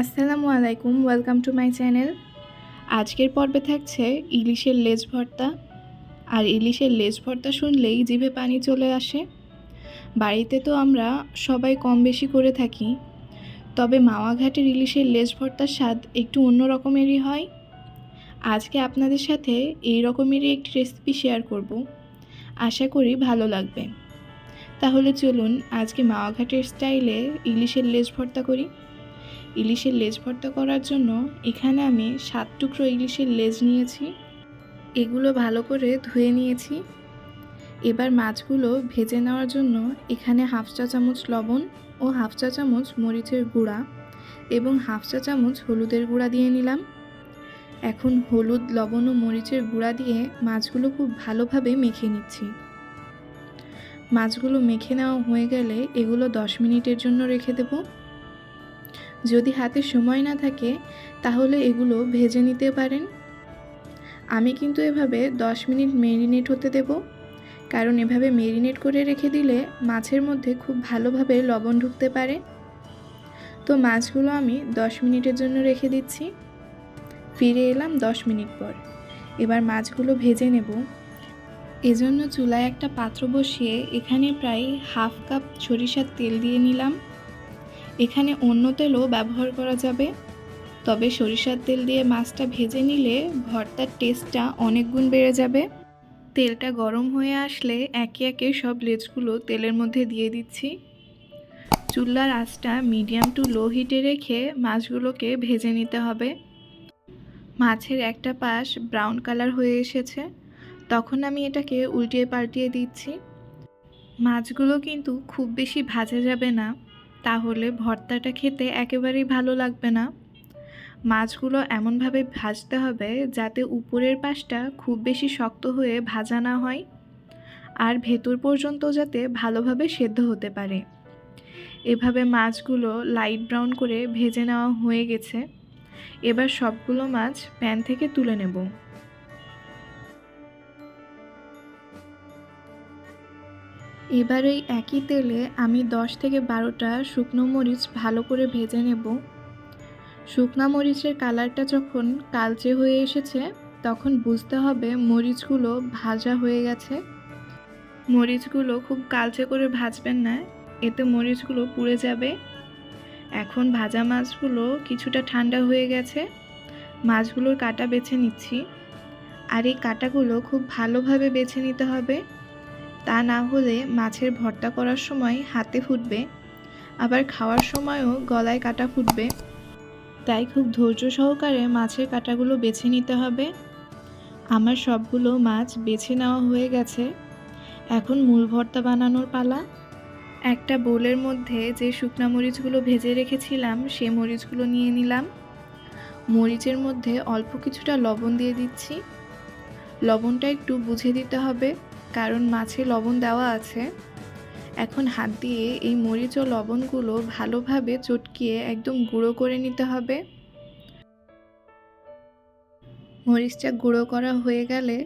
আসসালামু আলাইকুম, welcome to my channel. আজকের পর্বে থাকছে ইলিশের লেজ ভর্তা। আর ইলিশের লেজ ভর্তা শুনলেই জিভে পানি চলে আসে। বাড়িতে তো আমরা সবাই কম বেশি করে থাকি, তবে মাওয়াঘাটের ইলিশের লেজ ভর্তার স্বাদ একটু অন্য রকমেরই হয়। আজকে আপনাদের সাথে এই রকমেরই একটি রেসিপি শেয়ার করব। আশা করি ভালো লাগবে। তাহলে চলুন আজকে মাওয়াঘাটের স্টাইলে ইলিশের লেজ ভর্তা করি। ইলিশের লেজ ভর্তা করার জন্য এখানে আমি সাত টুকরো ইলিশের লেজ নিয়েছি। এগুলো ভালো করে ধুয়ে নিয়েছি। এবার মাছগুলো ভেজে নেওয়ার জন্য এখানে হাফ চা চামচ লবণ ও হাফ চা চামচ মরিচের গুঁড়া এবং হাফ চা চামচ হলুদের গুঁড়া দিয়ে নিলাম। এখন হলুদ, লবণ ও মরিচের গুঁড়া দিয়ে মাছগুলো খুব ভালোভাবে মেখে নিচ্ছি। মাছগুলো মেখে নেওয়া হয়ে গেলে এগুলো দশ মিনিটের জন্য রেখে দেবো। যদি হাতে সময় না থাকে, তাহলে এগুলো ভেজে নিতে পারেন। আমি কিন্তু এভাবে 10 মিনিট মেরিনেট হতে দেব। কারণ এভাবে মেরিনেট করে রেখে দিলে মাছের মধ্যে খুব ভালোভাবে লবণ ঢুকতে পারে। তো মাছগুলো আমি 10 মিনিটের জন্য রেখে দিচ্ছি। ফিরে এলাম 10 মিনিট পর। এবার মাছগুলো ভেজে নেব। এজন্য চুলায় একটা পাত্র বসিয়ে এখানে প্রায় হাফ কাপ সরিষার তেল দিয়ে নিলাম। এখানে অন্য তেলও ব্যবহার করা যাবে। তবে সরিষার তেল দিয়ে মাছটা ভেজে নিলে ভর্তার টেস্টটা অনেক গুণ বেড়ে যাবে। তেলটা গরম হয়ে আসলে একে একে সব লেজগুলো তেলের মধ্যে দিয়ে দিচ্ছি। চুল্লার আঁচটা মিডিয়াম টু লো হিটে রেখে মাছগুলোকে ভেজে নিতে হবে। মাছের একটা পাশ ব্রাউন কালার হয়ে এসেছে। তখন আমি এটাকে উল্টিয়ে পাল্টিয়ে দিচ্ছি। মাছগুলো কিন্তু খুব বেশি ভাজা যাবে না। তাহলে ভর্তাটা খেতে একেবারেই ভালো লাগবে না। মাছগুলো এমনভাবে ভাজতে হবে যাতে উপরের পাশটা খুব বেশি শক্ত হয়ে ভাজা না হয় আর ভেতর পর্যন্ত যাতে ভালোভাবে সেদ্ধ হতে পারে। এভাবে মাছগুলো লাইট ব্রাউন করে ভেজে নেওয়া হয়ে গেছে। এবার সবগুলো মাছ প্যান থেকে তুলে নেব। এবার এই একই তেলে আমি দশ থেকে বারোটা শুকনো মরিচ ভালো করে ভেজে নেব। শুকনা মরিচের কালারটা যখন কালচে হয়ে এসেছে, তখন বুঝতে হবে মরিচগুলো ভাজা হয়ে গেছে। মরিচগুলো খুব কালচে করে ভাজবেন না, এতে মরিচগুলো পুড়ে যাবে। এখন ভাজা মাছগুলো কিছুটা ঠান্ডা হয়ে গেছে, মাছগুলোর কাটা বেছে নিচ্ছি। আর এই কাটাগুলো খুব ভালোভাবে বেছে নিতে হবে। তা না হলে মাছের ভর্তা করার সময় হাতে ফুটবে, আবার খাওয়ার সময়ও গলায় কাটা ফুটবে। তাই খুব ধৈর্য সহকারে মাছের কাটাগুলো বেছে নিতে হবে। আমার সবগুলো মাছ বেছে নেওয়া হয়ে গেছে। এখন মূল ভর্তা বানানোর পালা। একটা বোলের মধ্যে যে শুকনা মরিচগুলো ভেজে রেখেছিলাম, সে মরিচগুলো নিয়ে নিলাম। মরিচের মধ্যে অল্প কিছুটা লবণ দিয়ে দিচ্ছি। লবণটা একটু বুঝে দিতে হবে। কারণ মাছে লবণ দেওয়া আছে। এখন হাত দিয়ে এই মরিচ ও লবণগুলো ভালোভাবে চটকিয়ে একদম গুঁড়ো করে নিতে হবে। মরিচটা গুঁড়ো করা হয়ে গেলে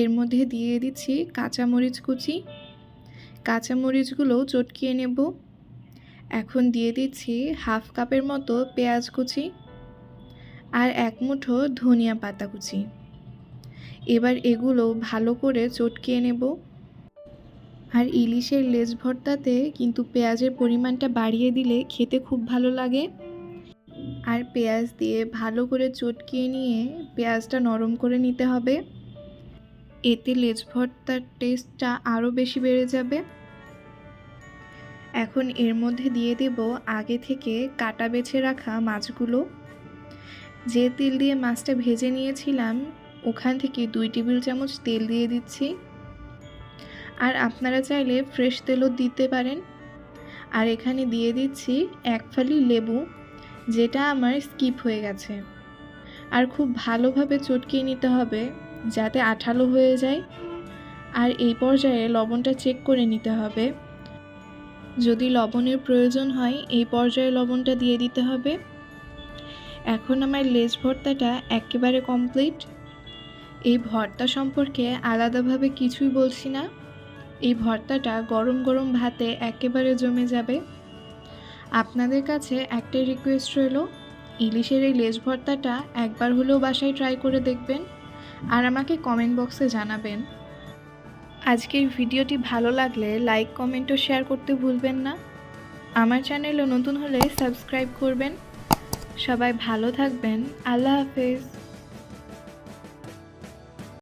এর মধ্যে দিয়ে দিচ্ছি কাঁচা মরিচ কুচি। কাঁচা মরিচগুলো চটকিয়ে নেব। এখন দিয়ে দিচ্ছি হাফ কাপের মতো পেঁয়াজ কুচি আর এক মুঠো ধনিয়া পাতা কুচি। এবার এগুলো ভালো করে চটকিয়ে নেব। আর ইলিশের লেজ ভর্তাতে কিন্তু পেঁয়াজের পরিমাণটা বাড়িয়ে দিলে খেতে খুব ভালো লাগে। আর পেঁয়াজ দিয়ে ভালো করে চটকিয়ে নিয়ে পেঁয়াজটা নরম করে নিতে হবে। এতে লেজ ভর্তার টেস্টটা আরও বেশি বেড়ে যাবে। এখন এর মধ্যে দিয়ে দেব আগে থেকে কাটা বেছে রাখা মাছগুলো। যে তেল দিয়ে মাছটা ভেজে নিয়েছিলাম ওখান থেকে দুই টেবিল চামচ তেল দিয়ে দিচ্ছি। আর আপনারা চাইলে ফ্রেশ তেলও দিতে পারেন। আর এখানে দিয়ে দিচ্ছি এক ফালি লেবু, যেটা আমার স্কিপ হয়ে গেছে। আর খুব ভালোভাবে চটকিয়ে নিতে হবে, যাতে আঠালো হয়ে যায়। আর এই পর্যায়ে লবণটা চেক করে নিতে হবে। যদি লবণের প্রয়োজন হয়, এই পর্যায়ে লবণটা দিয়ে দিতে হবে। এখন আমার লেজ ভর্তাটা একেবারে কমপ্লিট এই ভর্তা সম্পর্কে আলাদাভাবে কিছুই বলছি না। এই ভর্তাটা গরম গরম ভাতে একেবারে জমে যাবে। আপনাদের কাছে একটাই রিকোয়েস্ট রইল, ইলিশের এই লেজ ভর্তাটা একবার হলেও বাসায় ট্রাই করে দেখবেন আর আমাকে কমেন্ট বক্সে জানাবেন। আজকের ভিডিওটি ভালো লাগলে লাইক কমেন্ট ও শেয়ার করতে ভুলবেন না। আমার চ্যানেলও নতুন হলে সাবস্ক্রাইব করবেন। সবাই ভালো থাকবেন। আল্লাহ হাফেজ।